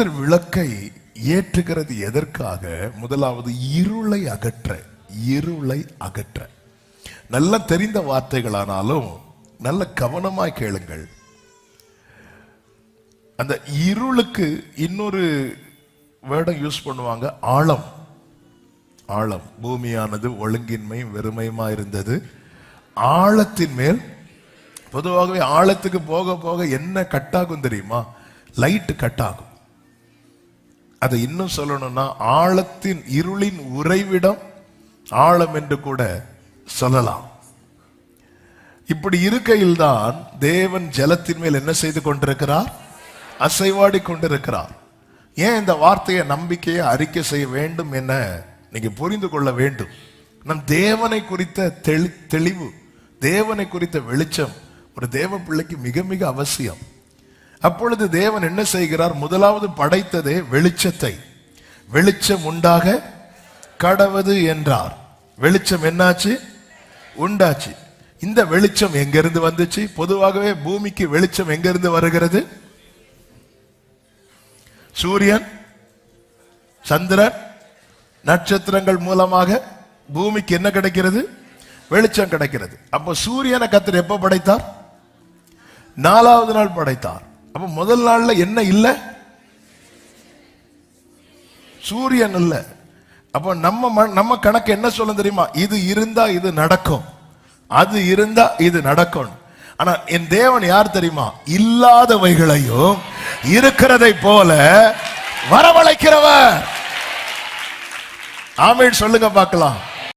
கர்த்தர் விளக்கை ஏற்றுகிறது எதற்காக? முதலாவது இருளை அகற்ற இருளை அகற்ற. நல்ல தெரிந்த வார்த்தைகளானாலும் நல்ல கவனமாய் கேளுங்கள். அந்த இருளுக்கு இன்னொரு வேர்டம் யூஸ் பண்ணுவாங்க ஆழம். ஆழம் பூமியானது ஒழுங்கின்மையும் வெறுமையுமா இருந்தது. ஆழத்தின் மேல் பொதுவாகவே ஆழத்துக்கு போக போக என்ன கட்டாகும் தெரியுமா? லைட் கட்டாகும் அதை இன்னும் சொல்லணும்னா ஆழத்தின் இருளின் உறைவிடம் ஆழம் என்று கூட சொல்லலாம். இப்படி இருக்கையில் தான் தேவன் ஜலத்தின் மேல் என்ன செய்து கொண்டிருக்கிறார்? அசைவாடி கொண்டிருக்கிறார். ஏன் இந்த வார்த்தையை நம்பிக்கையை அறிக்கை செய்ய வேண்டும் என நீங்க புரிந்து கொள்ள வேண்டும். நம் தேவனை குறித்த தெளி தெளிவு தேவனை குறித்த வெளிச்சம் ஒரு தேவ பிள்ளைக்கு மிக மிக அவசியம். அப்பொழுது தேவன் என்ன செய்கிறார்? முதலாவது படைத்ததே வெளிச்சத்தை. வெளிச்சம் உண்டாக கடவது என்றார். வெளிச்சம் என்னாச்சு? உண்டாச்சு. இந்த வெளிச்சம் எங்கிருந்து வந்துச்சு? பொதுவாகவே பூமிக்கு வெளிச்சம் எங்கிருந்து வருகிறது? சூரியன் சந்திரன் நட்சத்திரங்கள் மூலமாக பூமிக்கு என்ன கிடைக்கிறது? வெளிச்சம் கிடைக்கிறது. அப்ப சூரியனை கத்தர் எப்ப படைத்தார்? நாலாவது நாள் படைத்தார். அப்ப முதல் நாள்ல என்ன இல்லை? சூரியன் இல்ல. அப்ப நம்ம ம- நம்ம கணக்கு என்ன சொல்ல தெரியுமா? இது இருந்தா இது நடக்கும். அது இருந்தா இது நடக்கும். ஆனா என் தேவன் யார் தெரியுமா? இல்லாதவைகளையும் இருக்கிறதை போல வரவழைக்கிறவர். ஆமீன் சொல்லுங்க பார்க்கலாம்.